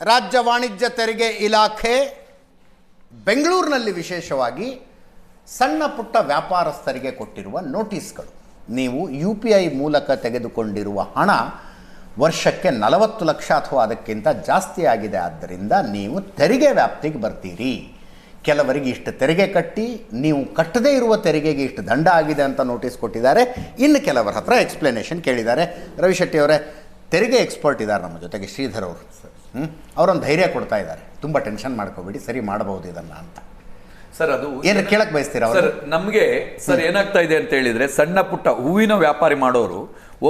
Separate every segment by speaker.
Speaker 1: ರಾಜ್ಯ ವಾಣಿಜ್ಯ ತೆರಿಗೆ ಇಲಾಖೆ ಬೆಂಗಳೂರಿನಲ್ಲಿ ವಿಶೇಷವಾಗಿ ಸಣ್ಣ ಪುಟ್ಟ ವ್ಯಾಪಾರಸ್ಥರಿಗೆ ಕೊಟ್ಟಿರುವ ನೋಟಿಸ್ಗಳು. ನೀವು ಯು ಪಿ ಐ ಮೂಲಕ ತೆಗೆದುಕೊಂಡಿರುವ ಹಣ ವರ್ಷಕ್ಕೆ ನಲವತ್ತು ಲಕ್ಷ ಅಥವಾ ಅದಕ್ಕಿಂತ ಜಾಸ್ತಿ ಆಗಿದೆ. ಆದ್ದರಿಂದ ನೀವು ತೆರಿಗೆ ವ್ಯಾಪ್ತಿಗೆ ಬರ್ತೀರಿ. ಕೆಲವರಿಗೆ ಇಷ್ಟು ತೆರಿಗೆ ಕಟ್ಟಿ, ನೀವು ಕಟ್ಟದೇ ಇರುವ ತೆರಿಗೆಗೆ ಇಷ್ಟು ದಂಡ ಆಗಿದೆ ಅಂತ ನೋಟಿಸ್ ಕೊಟ್ಟಿದ್ದಾರೆ. ಇನ್ನು ಕೆಲವರ ಹತ್ರ ಎಕ್ಸ್ಪ್ಲನೇಷನ್ ಕೇಳಿದ್ದಾರೆ. ರವಿಶೆಟ್ಟಿ ಅವರೇ ತೆರಿಗೆ ಎಕ್ಸ್ಪರ್ಟ್ ಇದ್ದಾರೆ ನಮ್ಮ ಜೊತೆಗೆ ಶ್ರೀಧರ್ ಅವರು. ಹ್ಞೂ ಅವರೊಂದು ಧೈರ್ಯ ಕೊಡ್ತಾ ಇದ್ದಾರೆ. ತುಂಬ ಟೆನ್ಷನ್ ಮಾಡ್ಕೋಬೇಡಿ ಸರಿ ಮಾಡಬಹುದು ಇದನ್ನು ಅಂತ.
Speaker 2: ಸರ್ ಅದು
Speaker 1: ಏನು ಕೇಳಕ್ ಬಯಸ್ತೀರಾ
Speaker 2: ಸರ್
Speaker 1: ನಮಗೆ
Speaker 2: ನಮ್ಗೆ ಸರ್ ಏನಾಗ್ತಾ ಇದೆ ಅಂತ ಹೇಳಿದ್ರೆ ಸಣ್ಣ ಪುಟ್ಟ ಹೂವಿನ ವ್ಯಾಪಾರಿ ಮಾಡೋರು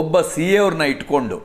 Speaker 2: ಒಬ್ಬ ಸಿ ಎ ಅವ್ರನ್ನ ಇಟ್ಕೊಂಡು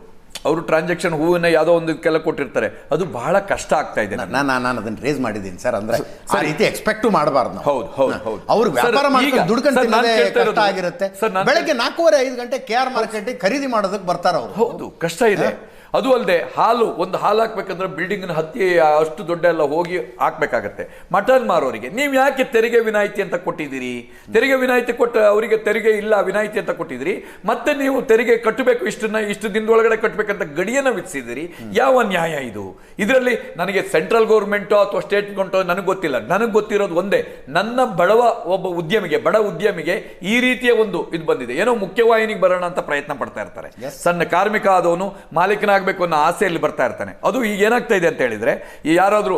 Speaker 2: ಅವರು ಟ್ರಾನ್ಸಾಕ್ಷನ್ ಹೂವಿನ ಯಾವುದೋ ಒಂದು ಕೆಲ ಕೊಟ್ಟಿರ್ತಾರೆ. ಅದು ಬಹಳ ಕಷ್ಟ ಆಗ್ತಾ ಇದೆ.
Speaker 1: ನಾನು ನಾನು ಅದನ್ನ ರೇಸ್ ಮಾಡಿದ್ದೀನಿ ಸರ್. ಅಂದ್ರೆ ಆ ರೀತಿ ಎಕ್ಸ್ಪೆಕ್ಟ್ ಮಾಡಬಾರ್ದು
Speaker 2: ಹೌದು, ಹೌದು, ಹೌದು.
Speaker 1: ಅವ್ರು ವ್ಯಾಪಾರ ಮಾಡ್ಕೊಂಡು ದುಡ್ಕೊಂಡು ತಿನ್ನೋದೇ ಕಷ್ಟ ಆಗಿರುತ್ತೆ. ಬೆಳಗ್ಗೆ ನಾಲ್ಕೂವರೆ ಐದು ಗಂಟೆ ಕೆ ಆರ್ ಮಾರ್ಕೆಟಿಗೆ ಖರೀದಿ ಮಾಡೋದಕ್ಕೆ ಬರ್ತಾರ ಅವರು.
Speaker 2: ಹೌದು ಕಷ್ಟ ಇದೆ. ಅದು ಅಲ್ಲದೆ ಹಾಲು ಒಂದು ಹಾಲು ಹಾಕ್ಬೇಕಂದ್ರೆ ಬಿಲ್ಡಿಂಗಿನ ಹತ್ತಿ ಅಷ್ಟು ದೊಡ್ಡ ಎಲ್ಲ ಹೋಗಿ ಹಾಕ್ಬೇಕಾಗತ್ತೆ. ಮಟನ್ ಮಾರೋರಿಗೆ ನೀವು ಯಾಕೆ ತೆರಿಗೆ ವಿನಾಯಿತಿ ಅಂತ ಕೊಟ್ಟಿದ್ದೀರಿ? ತೆರಿಗೆ ವಿನಾಯಿತಿ ಕೊಟ್ಟ ಅವರಿಗೆ ತೆರಿಗೆ ಇಲ್ಲ ವಿನಾಯಿತಿ ಅಂತ ಕೊಟ್ಟಿದ್ದೀರಿ? ಮತ್ತೆ ನೀವು ತೆರಿಗೆ ಕಟ್ಟಬೇಕು ಇಷ್ಟನ್ನ ಇಷ್ಟು ದಿನದೊಳಗಡೆ ಕಟ್ಟಬೇಕಂತ ಗಡಿಯನ್ನು ವಿಧಿಸಿದ್ದೀರಿ? ಯಾವ ನ್ಯಾಯ ಇದು? ಇದರಲ್ಲಿ ನನಗೆ ಸೆಂಟ್ರಲ್ ಗೌರ್ಮೆಂಟೋ ಅಥವಾ ಸ್ಟೇಟ್ ಗೌರ್ಮೆಂಟೋ ನನಗೆ ಗೊತ್ತಿಲ್ಲ. ನನಗೆ ಗೊತ್ತಿರೋದು ಒಂದೇ ನನ್ನ ಬಡವ ಒಬ್ಬ ಉದ್ಯಮಿಗೆ ಬಡ ಉದ್ಯಮಿಗೆ ಈ ರೀತಿಯ ಒಂದು ಇದು ಬಂದಿದೆ. ಏನೋ ಮುಖ್ಯವಾಹಿನಿಗೆ ಬರೋಣ ಅಂತ ಪ್ರಯತ್ನ ಪಡ್ತಾ ಇರ್ತಾರೆ. ಸಣ್ಣ ಕಾರ್ಮಿಕ ಆದವನು ಮಾಲೀಕನಾಗಬೇಕು ಅನ್ನೋ ಆಸೆಯಲ್ಲಿ ಬರ್ತಾ ಇರ್ತಾನೆ. ಅದು ಈಗ ಏನಾಗ್ತಾ ಇದೆ ಅಂತ ಹೇಳಿದ್ರೆ ಈ ಯಾರಾದರೂ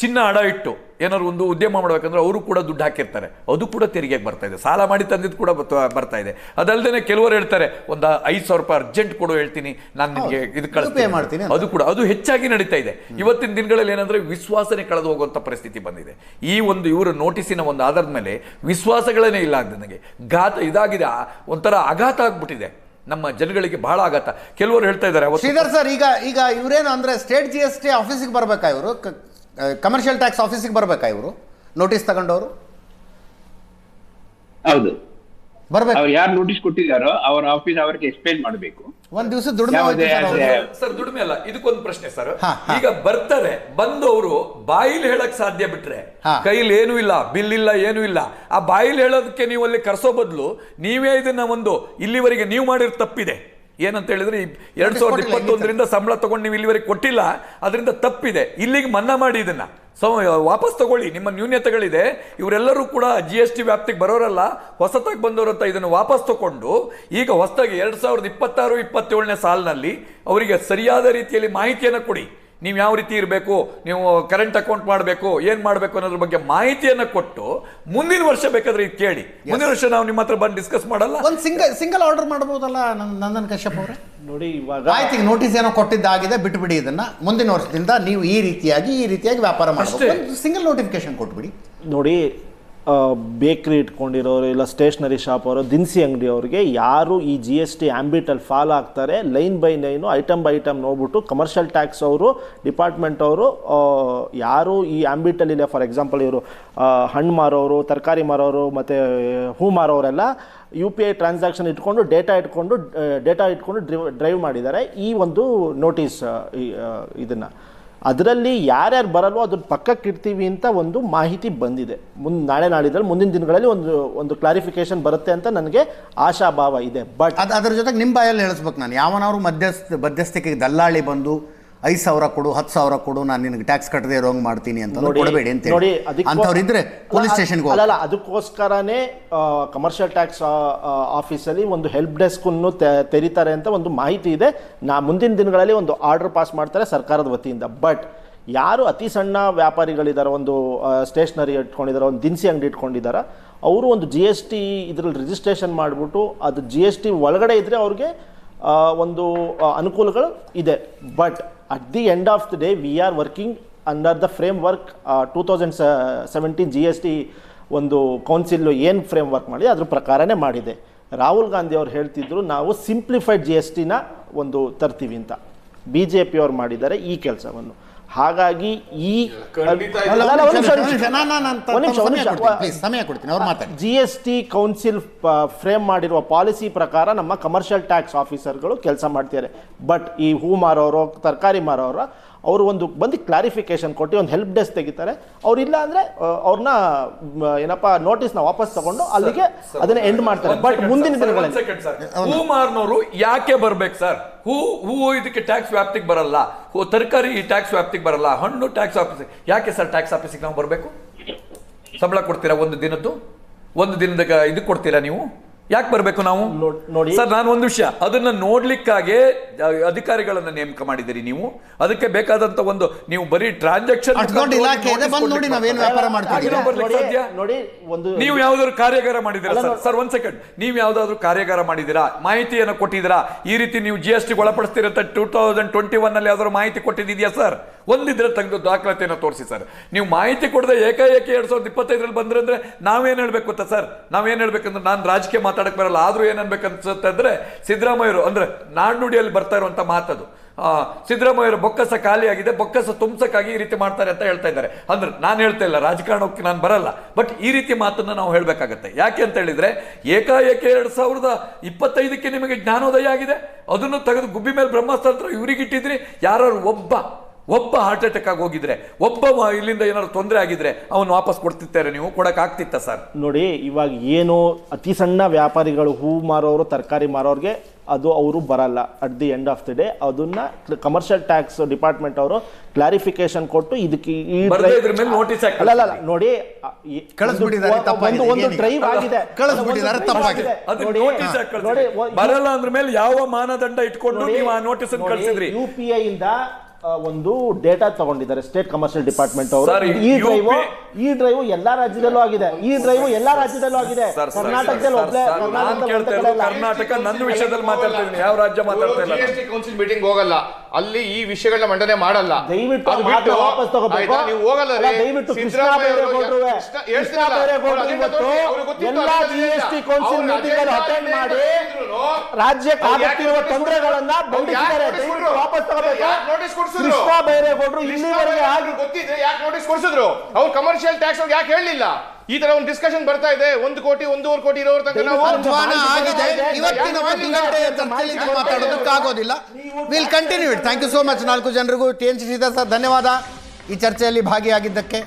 Speaker 2: ಚಿನ್ನ ಅಡ ಇಟ್ಟು ಏನಾದ್ರು ಒಂದು ಉದ್ಯಮ ಮಾಡಬೇಕಂದ್ರೆ ಅವರು ಕೂಡ ದುಡ್ಡು ಹಾಕಿರ್ತಾರೆ. ಅದು ಕೂಡ ತೆರಿಗೆಗೆ ಬರ್ತಾ ಇದೆ. ಸಾಲ ಮಾಡಿ ತಂದಿದ್ದು ಕೂಡ ಬರ್ತಾ ಇದೆ. ಅದಲ್ಲದೆ ಕೆಲವರು ಹೇಳ್ತಾರೆ ಒಂದು ಐದು ಸಾವಿರ ರೂಪಾಯಿ ಅರ್ಜೆಂಟ್ ಕೊಡು ಹೇಳ್ತೀನಿ ನಾನು ನಿಮಗೆ ಇದು ಕಳಿಸ್ತೇ
Speaker 1: ಮಾಡ್ತೀನಿ
Speaker 2: ಅದು ಕೂಡ ಅದು ಹೆಚ್ಚಾಗಿ ನಡೀತಾ ಇದೆ. ಇವತ್ತಿನ ದಿನಗಳಲ್ಲಿ ಏನಂದ್ರೆ ವಿಶ್ವಾಸನೆ ಕಳೆದು ಹೋಗುವಂತ ಪರಿಸ್ಥಿತಿ ಬಂದಿದೆ. ಈ ಒಂದು ಇವರ ನೋಟಿಸಿನ ಒಂದು ಆಧಾರದ ಮೇಲೆ ವಿಶ್ವಾಸಗಳೇ ಇಲ್ಲ ನನಗೆ. ಘಾತ ಇದಾಗಿದೆ ಒಂಥರ ಆಘಾತ ಆಗ್ಬಿಟ್ಟಿದೆ. ನಮ್ಮ ಜನಗಳಿಗೆ ಬಹಳ ಆಗತ್ತ ಕೆಲವರು ಹೇಳ್ತಾ ಇದ್ದಾರೆ
Speaker 1: ಶ್ರೀಧರ್ ಸರ್ ಈಗ ಈಗ ಇವರೇನು ಅಂದ್ರೆ ಸ್ಟೇಟ್ ಜಿ ಎಸ್ ಟಿ ಆಫೀಸಿಗೆ ಬರಬೇಕಾ ಇವರು? ಕಮರ್ಷಿಯಲ್ ಟ್ಯಾಕ್ಸ್ ಆಫೀಸಿಗೆ ಬರಬೇಕಾ ಇವರು? ನೋಟಿಸ್ ತಗೊಂಡವರು?
Speaker 3: ಹೌದು.
Speaker 1: ಬರ್ಬೇಕು
Speaker 3: ಅವ್ರು ಯಾರು ನೋಟಿಸ್ ಕೊಟ್ಟಿದ್ದಾರೋ ಅವ್ರ ಆಫೀಸ್ ಅವರಿಗೆ ಎಕ್ಸ್ಪ್ಲೇನ್ ಮಾಡಬೇಕು
Speaker 1: ಒಂದ್ ದಿವಸ ದುಡಿಮೆ ಸರ್ ಅವ್ರು.
Speaker 3: ಆದ್ರೆ-
Speaker 2: ಸರ್ ದುಡಿಮೆ ಅಲ್ಲ ಇದಕ್ಕೊಂದು ಪ್ರಶ್ನೆ ಸರ್. ಈಗ ಬರ್ತಾರೆ ಬಂದು ಅವರು ಬಾಯಿಲಿ ಹೇಳಕ್ ಸಾಧ್ಯ ಬಿಟ್ರೆ. ಕೈಲಿ ಏನು ಇಲ್ಲ ಬಿಲ್ ಇಲ್ಲ ಏನು ಇಲ್ಲ ಆ ಬಾಯಿಲಿ ಹೇಳೋದಕ್ಕೆ ನೀವು ಅಲ್ಲಿ ಕರ್ಸೋ ಬದಲು ನೀವೇ ಇದನ್ನ ಒಂದು ಇಲ್ಲಿವರೆಗೆ ನೀವು ಮಾಡಿರೋ ತಪ್ಪಿದೆ ಏನಂತ ಹೇಳಿದ್ರೆ ಎರಡ್ ಸಾವಿರದ ಇಪ್ಪತ್ತೊಂದರಿಂದ ಸಂಬಳ ತಗೊಂಡು ನೀವು ಇಲ್ಲಿವರೆಗೆ ಕೊಟ್ಟಿಲ್ಲ ಅದರಿಂದ ತಪ್ಪಿದೆ. ಇಲ್ಲಿಗೆ ಮನ್ನಾ ಮಾಡಿ ಇದನ್ನ. ಸೊ ವಾಪಸ್ ತಗೊಳ್ಳಿ ನಿಮ್ಮ ನ್ಯೂನ್ಯತೆಗಳಿದೆ ಇವರೆಲ್ಲರೂ ಕೂಡ ಜಿ ಎಸ್ ಟಿ ವ್ಯಾಪ್ತಿಗೆ ಬರೋರಲ್ಲ ಹೊಸತಾಗಿ ಬಂದವರಂತ ಇದನ್ನು ವಾಪಸ್ ತಗೊಂಡು ಈಗ ಹೊಸದಾಗಿ ಎರಡ್ ಸಾವಿರದ ಇಪ್ಪತ್ತಾರು ಇಪ್ಪತ್ತೇಳನೇ ಸಾಲಿನಲ್ಲಿ ಅವರಿಗೆ ಸರಿಯಾದ ರೀತಿಯಲ್ಲಿ ಮಾಹಿತಿಯನ್ನು ಕೊಡಿ. ನೀವು ಯಾವ ರೀತಿ ಇರಬೇಕು ನೀವು ಕರೆಂಟ್ ಅಕೌಂಟ್ ಮಾಡಬೇಕು ಏನು ಮಾಡಬೇಕು ಅನ್ನೋದ್ರ ಬಗ್ಗೆ ಮಾಹಿತಿಯನ್ನು ಕೊಟ್ಟು ಮುಂದಿನ ವರ್ಷ ಬೇಕಾದ್ರೆ ಇದು ಕೇಳಿ. ಮುಂದಿನ ವರ್ಷ ನಾವು ನಿಮ್ಮ ಹತ್ರ ಬಂದು ಡಿಸ್ಕಸ್ ಮಾಡಲ್ಲ?
Speaker 1: ಒಂದು ಸಿಂಗಲ್ ಸಿಂಗಲ್ ಆರ್ಡರ್ ಮಾಡಬಹುದಲ್ಲ ನಂದನ್ ಕಶ್ಯಪ್ ಅವರೇ?
Speaker 4: ನೋಡಿ ಇವಾಗ
Speaker 1: ಆಯ್ತು ಈಗ ನೋಟಿಸ್ ಏನೋ ಕೊಟ್ಟಿದ್ದಾಗಿದೆ ಬಿಟ್ಬಿಡಿ ಇದನ್ನ. ಮುಂದಿನ ವರ್ಷದಿಂದ ನೀವು ಈ ರೀತಿಯಾಗಿ ಈ ರೀತಿಯಾಗಿ ವ್ಯಾಪಾರ ಮಾಡಿ. ಸಿಂಗಲ್ ನೋಟಿಫಿಕೇಶನ್ ಕೊಟ್ಬಿಡಿ.
Speaker 4: ನೋಡಿ ಬೇಕ್ರಿ ಇಟ್ಕೊಂಡಿರೋರು ಇಲ್ಲ ಸ್ಟೇಷ್ನರಿ ಶಾಪ್ ಅವರು, ದಿನಸಿ ಅಂಗಡಿ ಅವ್ರಿಗೆ ಯಾರು ಈ ಜಿ ಎಸ್ ಟಿ ಆ್ಯಂಬಿಟಲ್ಲಿ ಫಾಲೋ ಆಗ್ತಾರೆ line by line item by item ನೋಡ್ಬಿಟ್ಟು ಕಮರ್ಷಿಯಲ್ ಟ್ಯಾಕ್ಸ್ ಅವರು ಡಿಪಾರ್ಟ್ಮೆಂಟ್ ಅವರು ಯಾರು ಈ ಆ್ಯಂಬಿಟಲ್ಲಿಲ್ಲ ಫಾರ್ ಎಕ್ಸಾಂಪಲ್ ಇವರು ಹಣ್ಣು ಮಾರೋರು, ತರಕಾರಿ ಮಾರೋರು, ಮತ್ತು ಹೂ ಮಾರೋರೆಲ್ಲ ಯು ಪಿ ಐ ಟ್ರಾನ್ಸಾಕ್ಷನ್ ಇಟ್ಕೊಂಡು ಡೇಟಾ ಇಟ್ಕೊಂಡು ಡೇಟಾ ಇಟ್ಕೊಂಡು ಡ್ರೈವ್ ಡ್ರೈವ್ ಮಾಡಿದ್ದಾರೆ. ಈ ಒಂದು ನೋಟಿಸ್ ಇದನ್ನು. ಅದರಲ್ಲಿ ಯಾರ್ಯಾರು ಬರಲ್ವೋ ಅದನ್ನ ಪಕ್ಕಕ್ಕೆ ಇಡ್ತೀವಿ ಅಂತ ಒಂದು ಮಾಹಿತಿ ಬಂದಿದೆ. ಮುಂದೆ ನಾಳೆ ನಾಳಿದ್ರಲ್ಲಿ ಮುಂದಿನ ದಿನಗಳಲ್ಲಿ ಒಂದು ಒಂದು ಕ್ಲಾರಿಫಿಕೇಶನ್ ಬರುತ್ತೆ ಅಂತ ನನಗೆ ಆಶಾಭಾವ ಇದೆ. ಬಟ್
Speaker 1: ಅದು ಅದ್ರ ಜೊತೆಗೆ ನಿಮ್ಮ ಬಾಯಲ್ಲಿ ಹೇಳಿಸ್ಬೇಕು ನಾನು. ಯಾವನಾದ್ರು ಮಧ್ಯಸ್ಥ, ಮಧ್ಯಸ್ಥಿಕೆಗೆ ದಲ್ಲಾಳಿ ಬಂದು ಐದು ಸಾವಿರ ಕೊಡು ಹತ್ತು ಸಾವಿರ ಕೊಡು ನಾನು ನಿನಗೆ ಟ್ಯಾಕ್ಸ್ ಕಟ್ಟದೆ ಇರೋಂಗ್ ಮಾಡ್ತೀನಿ ಅಂತ ಕೊಡಬೇಡಿ ಅಂತ
Speaker 4: ನೋಡಿ ಅದಕ್ಕೆ
Speaker 1: ಅಂಥವ್ರು ಇದ್ರೆ ಪೊಲೀಸ್ ಸ್ಟೇಷನ್ಗೆ
Speaker 4: ಅಲ್ಲ ಅದಕ್ಕೋಸ್ಕರನೇ ಕಮರ್ಷಿಯಲ್ ಟ್ಯಾಕ್ಸ್ ಆಫೀಸಲ್ಲಿ ಒಂದು ಹೆಲ್ಪ್ ಡೆಸ್ಕನ್ನು ತೆರೀತಾರೆ ಅಂತ ಒಂದು ಮಾಹಿತಿ ಇದೆ. ನಾ ಮುಂದಿನ ದಿನಗಳಲ್ಲಿ ಒಂದು ಆರ್ಡರ್ ಪಾಸ್ ಮಾಡ್ತಾರೆ ಸರ್ಕಾರದ ವತಿಯಿಂದ. ಬಟ್ ಯಾರು ಅತಿ ಸಣ್ಣ ವ್ಯಾಪಾರಿಗಳಿದ್ದಾರೆ ಒಂದು ಸ್ಟೇಷನರಿ ಇಟ್ಕೊಂಡಿದ್ದಾರೆ ಒಂದು ದಿನಸಿ ಅಂಗಡಿ ಇಟ್ಕೊಂಡಿದ್ದಾರೆ ಅವರು ಒಂದು ಜಿ ಎಸ್ ಟಿ ಇದರಲ್ಲಿ ರಿಜಿಸ್ಟ್ರೇಷನ್ ಮಾಡಿಬಿಟ್ಟು ಅದು ಜಿ ಎಸ್ ಟಿ ಒಳಗಡೆ ಇದ್ದರೆ ಅವ್ರಿಗೆ ಒಂದು ಅನುಕೂಲಗಳು ಇದೆ. But at the end of the day, we are working under the framework two thousand seventeen G S T ಒಂದು ಕೌನ್ಸಿಲ್ ಏನು ಫ್ರೇಮ್ ವರ್ಕ್ ಮಾಡಿ ಅದ್ರ ಪ್ರಕಾರನೇ ಮಾಡಿದೆ. ರಾಹುಲ್ ಗಾಂಧಿ ಅವ್ರು ಹೇಳ್ತಿದ್ರು, ನಾವು ಸಿಂಪ್ಲಿಫೈಡ್ ಜಿ ಎಸ್ ಟಿನ ಒಂದು ತರ್ತೀವಿ ಅಂತ. ಬಿ ಜೆ ಪಿ ಅವ್ರು ಮಾಡಿದ್ದಾರೆ ಈ ಕೆಲಸವನ್ನು. ಹಾಗಾಗಿ ಈ G S T council frame ಮಾಡಿರುವ ಪಾಲಿಸಿ ಪ್ರಕಾರ ನಮ್ಮ ಕಮರ್ಷಿಯಲ್ ಟ್ಯಾಕ್ಸ್ ಆಫೀಸರ್ಗಳು ಕೆಲಸ ಮಾಡ್ತಿದ್ದಾರೆ. ಬಟ್ ಈ ಹೂ ಮಾರೋರು ತರಕಾರಿ ಮಾರೋರು ಅವರು ಒಂದು ಬಂದು ಕ್ಲಾರಿಫಿಕೇಶನ್ ಕೊಟ್ಟು ಒಂದು ಹೆಲ್ಪ್ ಡೆಸ್ಕ್ ತೆಗಿತಾರೆ. ಅವ್ರು ಇಲ್ಲ ಅಂದರೆ ಅವ್ರನ್ನ ಏನಪ್ಪ ನೋಟಿಸ್ನ ವಾಪಸ್ ತಗೊಂಡು ಅಲ್ಲಿಗೆ ಅದನ್ನ ಎಂಡ್ ಮಾಡ್ತಾರೆ. ಬಟ್ ಮುಂದಿನ ದಿನಗಳಲ್ಲಿ
Speaker 2: ಹೂ ಮಾರ್ನವರು ಯಾಕೆ ಬರ್ಬೇಕು ಸರ್? ಹೂ ಹೂ ಇದಕ್ಕೆ ಟ್ಯಾಕ್ಸ್ ವ್ಯಾಪ್ತಿಗೆ ಬರಲ್ಲ. ಹೂ ತರಕಾರಿ ಈ ಟ್ಯಾಕ್ಸ್ ವ್ಯಾಪ್ತಿಗೆ ಬರಲ್ಲ. ಹಣ್ಣು ಟ್ಯಾಕ್ಸ್ ಆಫೀಸ್ ಯಾಕೆ ಸರ್ ಟ್ಯಾಕ್ಸ್ ಆಫೀಸಿಗೆ ನಾವು ಬರಬೇಕು? ಸಂಬಳ ಕೊಡ್ತೀರಾ ಒಂದು ದಿನದ್ದು? ಒಂದು ದಿನದ ಇದು ಕೊಡ್ತೀರಾ ನೀವು? ಯಾಕೆ ಬರಬೇಕು ನಾವು?
Speaker 4: ನೋಡಿ.
Speaker 2: ಸರ್ ನಾನು ಒಂದು ವಿಷಯ. ಅದನ್ನ ನೋಡ್ಲಿಕ್ಕಾಗೆ ಅಧಿಕಾರಿಗಳನ್ನ ನೇಮಕ ಮಾಡಿದಿರಿ ನೀವು. ಅದಕ್ಕೆ ಬೇಕಾದಂತ ಒಂದು ನೀವು ಬರೀ ಟ್ರಾನ್ಸಾಕ್ಷನ್
Speaker 1: ಅಷ್ಟ್ ದೊಡ್ಡ ಇದೆ, ಬಂದ್ ನೋಡಿ ನಾವೇನ್ ವ್ಯಾಪಾರ ಮಾಡ್ತಿದ್ದೀವಿ.
Speaker 4: ನೋಡಿ- ನೋಡಿ ಒಂದು
Speaker 2: ನೀವು ಯಾವ್ದಾದ್ರು ಕಾರ್ಯಾಗಾರ
Speaker 4: ಮಾಡಿದಿರಾ
Speaker 2: ಸರ್? ಸರ್ ಒಂದ್ ಸೆಕೆಂಡ್ ನೀವು ಯಾವ್ದಾದ್ರು ಕಾರ್ಯಾಗಾರ ಮಾಡಿದಿರಾ ಮಾಹಿತಿಯನ್ನು ಕೊಟ್ಟಿದ್ದೀರಾ? ಈ ರೀತಿ ನೀವು ಜಿ ಎಸ್ ಟಿ ಒಳಪಡಿಸ್ತೀರಂತ ಟೂ ತೌಸಂಡ್ ಟ್ವೆಂಟಿ ಒನ್ ಅಲ್ಲಿ ಯಾವ್ದಾದ್ರು ಮಾಹಿತಿ ಕೊಟ್ಟಿದ್ದೀಯಾ ಸರ್? ಒಂದಿದ್ರೆ ತೆಗೆದು ದಾಖಲಾತಿಯನ್ನು ತೋರಿಸಿ ಸರ್. ನೀವು ಮಾಹಿತಿ ಕೊಡದೆ ಏಕಾಏಕಿ ಎರಡ್ ಸಾವಿರದ ಇಪ್ಪತ್ತೈದರಲ್ಲಿ ಬಂದ್ರೆ ಅಂದ್ರೆ ನಾವೇನ್ ಹೇಳ್ಬೇಕು ಗೊತ್ತಾ ಸರ್? ನಾವೇನ್ ಹೇಳ್ಬೇಕಂದ್ರೆ ನಾನು ರಾಜಕೀಯ ಮಾತಾಡಕ್ ಬರಲ್ಲ. ಆದರೂ ಏನನ್ಬೇಕನ್ಸುತ್ತೆ ಅಂದರೆ ಸಿದ್ದರಾಮಯ್ಯರು, ಅಂದ್ರೆ ನಾಣ್ಣುಡಿಯಲ್ಲಿ ಬರ್ತಾ ಇರುವಂಥ ಮಾತದು. ಸಿದ್ದರಾಮಯ್ಯರ ಬೊಕ್ಕಸ ಖಾಲಿಯಾಗಿದೆ, ಬೊಕ್ಕಸ ತುಂಬಸಕ್ಕಾಗಿ ಈ ರೀತಿ ಮಾಡ್ತಾರೆ ಅಂತ ಹೇಳ್ತಾ ಇದ್ದಾರೆ. ಅಂದ್ರೆ ನಾನು ಹೇಳ್ತಾ ಇಲ್ಲ, ರಾಜಕಾರಣಕ್ಕೆ ನಾನು ಬರಲ್ಲ. ಬಟ್ ಈ ರೀತಿ ಮಾತನ್ನು ನಾವು ಹೇಳಬೇಕಾಗತ್ತೆ. ಯಾಕೆ ಅಂತ ಹೇಳಿದ್ರೆ, ಏಕಾಏಕಿ ಎರಡು ಸಾವಿರದ ಇಪ್ಪತ್ತೈದಕ್ಕೆ ನಿಮಗೆ ಜ್ಞಾನೋದಯ ಆಗಿದೆ. ಅದನ್ನು ತೆಗೆದು ಗುಬ್ಬಿ ಮೇಲೆ ಬ್ರಹ್ಮಾಸ್ತ್ರ ಇವರಿಗಿಟ್ಟಿದ್ರಿ. ಯಾರು ಒಬ್ಬ ಒಬ್ಬ ಹಾರ್ಟ್ ಅಟ್ಯಾಕ್ ಆಗಿ ಹೋಗಿದ್ರೆ ಒಬ್ಬ ಇಲ್ಲಿಂದ ಏನಾದ್ರು ತೊಂದರೆ ಆಗಿದ್ರೆ ಅವನು ವಾಪಸ್ ಕೊಡ್ತಿರ್ತಾರೆ ನೀವು ಕೊಡಕ್ ಆಗ್ತಿತ್ತ ಸರ್?
Speaker 4: ನೋಡಿ ಇವಾಗ ಏನು ಅತಿ ಸಣ್ಣ ವ್ಯಾಪಾರಿಗಳು ಹೂ ಮಾರೋರು ತರಕಾರಿ ಮಾರೋರಿಗೆ ಅದು ಅವರು ಬರಲ್ಲ. At the end of the day ಅದನ್ನ ಕಮರ್ಷಿಯಲ್ ಟ್ಯಾಕ್ಸ್ ಡಿಪಾರ್ಟ್ಮೆಂಟ್ ಅವರು ಕ್ಲಾರಿಫಿಕೇಶನ್ ಕೊಟ್ಟು ಇದಕ್ಕೆ ಈ ಅಲ್ಲ ಅಲ್ಲ ನೋಡಿ ಒಂದು- ಡ್ರೈವ್ ಆಗಿದೆ. ನೋಡಿ,
Speaker 2: ಬರಲ್ಲ ಅಂದ್ರ ಮೇಲೆ ಯಾವ ಮಾನದಂಡ ಇಟ್ಕೊಂಡು ನೀವು ಆ ನೋಟಿಸ್ ಕಳ್ಸಿದ್ರಿ?
Speaker 4: ಯು ಪಿ ಐ ಇಂದ ಒಂದು ಡೇಟಾ ತಗೊಂಡಿದ್ದಾರೆ ಸ್ಟೇಟ್ ಕಮರ್ಷಿಯಲ್ ಡಿಪಾರ್ಟ್ಮೆಂಟ್ ಅವರು. ಈ ಡ್ರೈವ್ ಈ ಡ್ರೈವ್ ಎಲ್ಲಾ ರಾಜ್ಯದಲ್ಲೂ ಆಗಿದೆ. ಈ ಡ್ರೈವ್ ಎಲ್ಲಾ ರಾಜ್ಯದಲ್ಲೂ ಆಗಿದೆ. ಕರ್ನಾಟಕದಲ್ಲಿ.
Speaker 2: ಕರ್ನಾಟಕ ನನ್ನ ವಿಷಯದಲ್ಲಿ ಮಾತಾಡ್ತಾ ಇದ್ದೀನಿ. ಯಾವ ರಾಜ್ಯ ಮಾತಾಡ್ತಾ ಇಲ್ಲ?
Speaker 5: ಕೌನ್ಸಿಲ್ ಮೀಟಿಂಗ್ ಹೋಗಲ್ಲ. ಅಲ್ಲಿ ಈ ವಿಷಯಗಳನ್ನ ಮಂಡನೆ ಮಾಡಲ್ಲ.
Speaker 4: ದಯವಿಟ್ಟು
Speaker 5: ನೀವು ಹೋಗಲ್ಲ.
Speaker 4: ದಯವಿಟ್ಟು
Speaker 5: ಅವ್ರಿಗೆ
Speaker 4: ಎಲ್ಲಾ
Speaker 5: ಅಜೆಂಡಾ
Speaker 4: ಕೌನ್ಸಿಲ್ ಮೀಟಿಂಗ್ ಅಟೆಂಡ್ ಮಾಡಿ? ರಾಜ್ಯಕ್ಕೆ ಆಗುತ್ತಿರುವ ತೊಂದರೆಗಳನ್ನ ಬಂಧಿಸಿದ್ದಾರೆ. ದಯವಿಟ್ಟು ವಾಪಸ್ ತಗೋಬೇಕು.
Speaker 5: ನೋಟಿಸ್ ಕೊಡ್ಸಿದ್ರು?
Speaker 4: ಕೃಷ್ಣ ಬೈರೇಗೌಡರು ಇಲ್ಲಿವರೆಗೆ ಆಗಿ
Speaker 5: ಗೊತ್ತಿದ್ರೆ ಯಾಕೆ ನೋಟಿಸ್ ಕೊಡ್ಸಿದ್ರು? ಅವ್ರು ಕಮರ್ಷಿಯಲ್ ಟ್ಯಾಕ್ಸ್ ಯಾಕೆ ಹೇಳಲಿಲ್ಲ? ಈ ತರ ಒಂದು ಡಿಸ್ಕಷನ್ ಬರ್ತಾ ಇದೆ. ಒಂದು ಕೋಟಿ ಒಂದೂವರೆ ಕೋಟಿ ಇರೋರ ತನಕ ನಾವು
Speaker 1: ಅಧ್ವಾನ ಆಗಿದೆ. ಇವತ್ತಿನ ಒಂದು ಗಂಟೆಯ ಚರ್ಚೆಯಲ್ಲಿ ಇದು ಮಾತಾಡೋದಕ್ಕಾಗೋದಿಲ್ಲ will continue it thank you so much ನಾಲ್ಕು ಜನರಿಗೂ. ಟಿ ಎನ್ ಸಿ ಸರ್ ಧನ್ಯವಾದ. ಈ ಚರ್ಚೆಯಲ್ಲಿ ಭಾಗಿಯಾಗಿದ್ದಕ್ಕೆ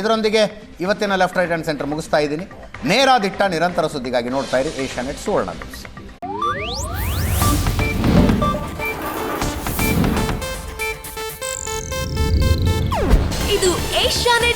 Speaker 1: ಇದರೊಂದಿಗೆ ಇವತ್ತಿನ ಲೆಫ್ಟ್ ರೈಟ್ ಹ್ಯಾಂಡ್ ಸೆಂಟರ್ ಮುಗಿಸ್ತಾ ಇದ್ದೀನಿ. ನೇರ ದಿಟ್ಟ ನಿರಂತರ ಸುದ್ದಿಗಾಗಿ ನೋಡ್ತಾ ಇರಿ ಏಷ್ಯಾನೆಟ್ ಸುವರ್ಣ ನ್ಯೂಸ್.
Speaker 6: ಇದು ಏಷ್ಯಾನೆಟ್